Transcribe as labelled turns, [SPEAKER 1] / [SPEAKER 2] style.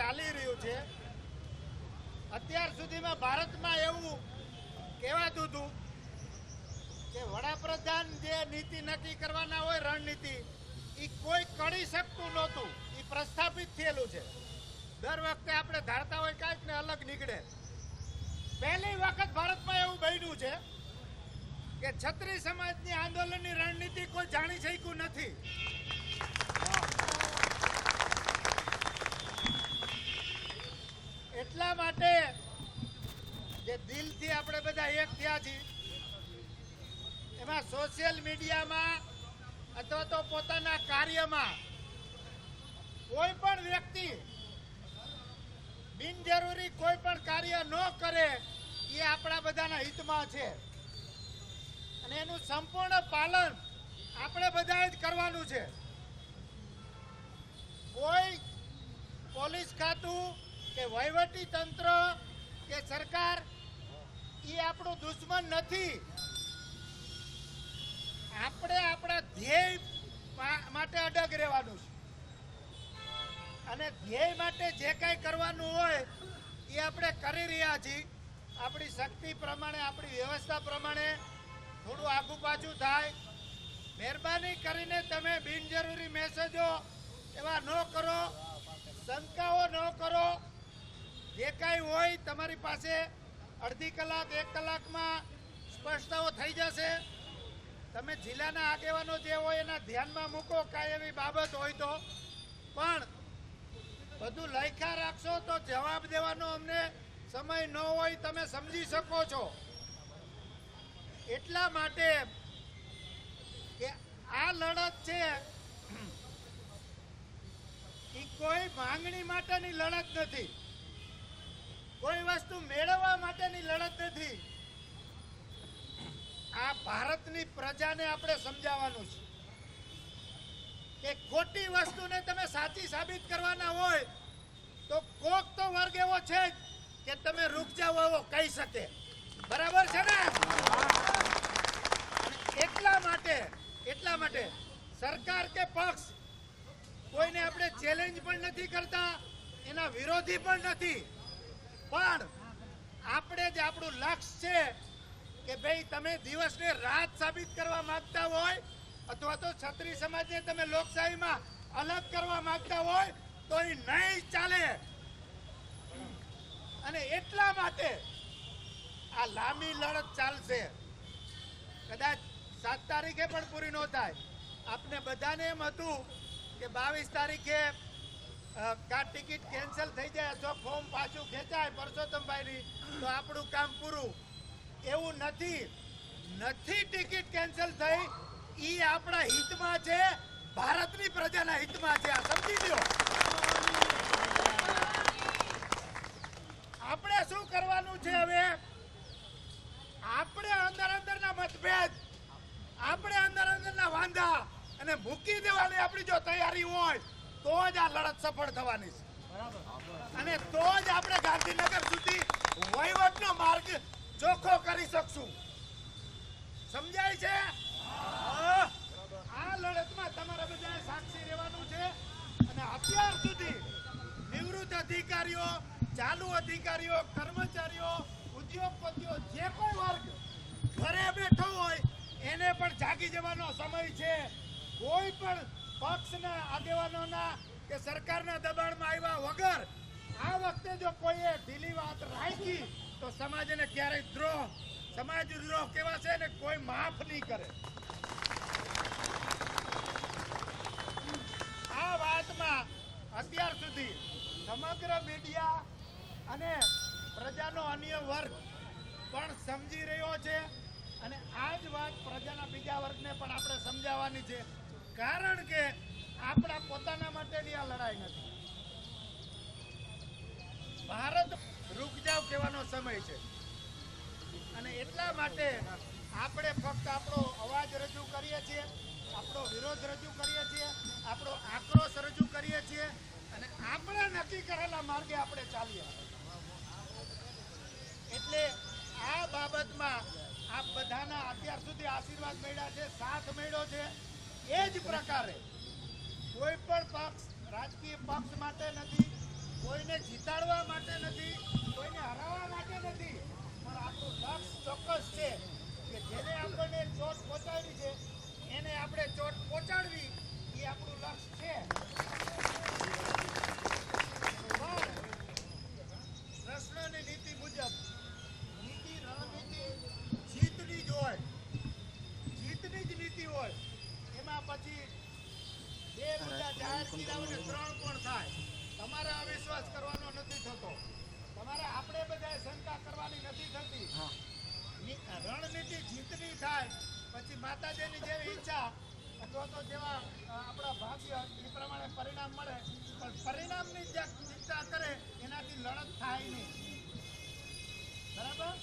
[SPEAKER 1] ચાલી રહ્યું છે. અત્યાર સુધીમાં ભારતમાં એવું કહેવાતું હતું કે વડાપ્રધાન જે નીતિ નક્કી કરવાના હોય, રણનીતિ એ કોઈ કરી શકતું નહોતું. એ પ્રસ્થાપિત થયેલું છે. દર વખતે આપણે ધારતા હોય કાંઈક ને અલગ નીકળે. પહેલી વખત ભારતમાં એવું બન્યું છે કે છત્રી સમાજની આંદોલનની રણનીતિ કોઈ જાણી શક્યું નથી. એટલા માટે જે દિલથી આપણે બધા એક થયા છીએ, એમાં સોશિયલ મીડિયામાં અથવા તો પોતાના કાર્યમાં કોઈ પણ વ્યક્તિ બિનજરૂરી કોઈ પણ કાર્ય ન કરે, એ આપણા બધાના હિતમાં છે. અને એનું સંપૂર્ણ પાલન આપણે બધાએ જ કરવાનું છે. કોઈ પોલીસ ખાતું કે વહીવટી તંત્ર કે સરકાર એ આપણો દુશ્મન નથી. આપણે આપણા ધ્યેય માટે અડગ રહેવાનું છે. અને ધ્યેય માટે જે કાંઈ કરવાનું હોય એ આપણે કરી રહ્યા છીએ. આપણી શક્તિ પ્રમાણે, આપણી વ્યવસ્થા પ્રમાણે થોડું આગુ પાછું થાય. મહેરબાની કરીને તમે બિનજરૂરી મેસેજો એવા ન કરો શંકાઓ ન કરો જે કાંઈ હોય તમારી પાસે અડધી કલાક, એક કલાકમાં સ્પષ્ટતાઓ થઈ જશે. તમે જિલ્લાના આગેવાનો જે હોય એના ધ્યાનમાં મૂકો, કાંઈ એવી બાબત હોય તો. પણ બધું લખ્યા રાખશો તો જવાબ દેવાનો અમને સમય ન હોય, તમે સમજી શકો છો. એટલા માટે કે આ લડત છે, એ કોઈ માંગણી માટેની લડત નથી. કોઈ વસ્તુ મેળવવા માટેની લડત નથી. આ ભારતની પ્રજાને આપણે સમજાવવાનું છે કે ખોટી વસ્તુને તમે સાચી સાબિત કરવાના હોય તો કોક તો વર્ગ એવો છે કે તમે રૂક જાઓ એવો કહી શકે. બરાબર છે ને? એટલા માટે એટલા માટે સરકાર કે પક્ષ કોઈને આપણે ચેલેન્જ પણ નથી કરતા, એના વિરોધી પણ નથી. પણ આપણે જે આપણું લક્ષ્ય છે કે ભાઈ તમે દિવસને રાત સાબિત કરવા માંગતા હોય અથવા તો છત્રી સમાજને તમે લોકશાહીમાં અલગ કરવા માંગતા હોય તો એ નહીં ચાલે. અને એટલા માટે આ લાંબી લડત ચાલશે. કદાચ સાત તારીખે પણ પૂરી ન થાય. આપને બધાને એમ હતું કે બાવીસ તારીખે કા ટિકિટ કેન્સલ થઈ જાય અથવા ફોર્મ પાછું ખેંચાય પરસોત્તમભાઈની, તો આપણું કામ પૂરું. એવું નથી. નથી ટિકિટ કેન્સલ થઈ. એ આપણા હિતમાં છે. ભારતની પ્રજાના હિતમાં છે. આ સમજી લો આપણે શું કરવાનું છે હવે? આપણે અંદર અંદરના મતભેદ, આપણે અંદર અંદરના વાંધા અને મૂકી દેવાની આપણી જો તૈયારી હોય તો જ આ લડત સફળ થવાની છે. અને તો જ આપણે ગાંધીનગર સુધી વહીવટનો માર્ગ ચોખ્ખો કરી શકશું. સમજાય છે. આ લડતમાં તમારે બધાએ સાક્ષી રહેવાનું છે. અને અત્યાર સુધી નિવૃત્ત અધિકારીઓ, ચાલુ અધિકારીઓ, કર્મચારીઓ, ઉદ્યોગપતિઓ જે કોઈ વર્ગ ઘરે બેઠો હોય, એને પણ જાગી જવાનો સમય છે. કોઈ પણ પક્ષના આગેવાનોના કે સરકારના દબાણમાં આવ્યા વગર આ વખતે જો કોઈએ ઢીલી વાત રાખી, તો સમાજને ક્યારેય દ્રોહ, સમાજ દ્રોહ કેવા છે ને કોઈ માફ નહીં કરે. આ વાતમાં અત્યાર સુધી સમગ્ર મીડિયા અને પ્રજાનો અન્ય વર્ગ પણ સમજી રહ્યો છે. અને આ જ વાત પ્રજાના બીજા વર્ગને પણ આપણે સમજાવવાની છે. કારણ કે આપણા પોતાના માટેની આ લડાઈ નથી. ભારત રૂક જાવ કહેવાનો સમય છે. અને એટલા માટે આપણે ફક્ત આપણો અવાજ રજૂ કરીએ છીએ, આપણો વિરોધ રજૂ કરીએ છીએ, આપણો આક્રોશ રજૂ કરીએ છીએ, અને આપણે નક્કી કરેલા માર્ગે આપણે ચાલીએ. એટલે આ બાબતમાં આપ બધાના અત્યાર સુધી આશીર્વાદ મળ્યા છે, સાથ મળ્યો છે. એ જ પ્રકારે કોઈ પણ પક્ષ રાજકીય પક્ષ માટે નથી, કોઈને જીતાડવા માટે નથી, કોઈને હરાવવા માટે નથી. પણ આપણું લક્ષ્ય ચોક્કસ છે કે જેને આપણને ચોટ પહોંચાડવી છે, એને આપણે ચોટ પહોંચાડવી એ આપણું લક્ષ્ય છે. પ્રશ્નની નીતિ મુજબ મુદ્દા જાહેર કર્યા હોય ને ત્રણ પણ થાય? તમારે અવિશ્વાસ કરવાનો નથી થતો. તમારે આપણે બધા શંકા કરવાની નથી થતી. રણનીતિ જીતની થાય પછી માતાજીની જેવી ઈચ્છા અથવા તો જેવા આપણા ભાગ્ય એ પ્રમાણે પરિણામ મળે પણ પરિણામની જે ચિંતા કરે એનાથી લડત થાય નહીં. બરાબર?